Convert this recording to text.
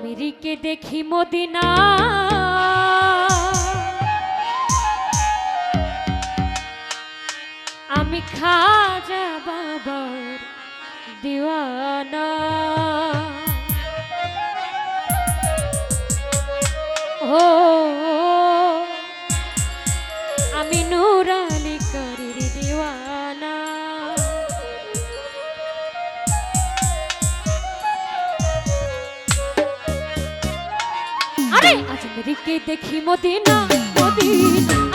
আজমিরিকে দেখি মদিনা আজমেরিকে দেখি Medina Medina.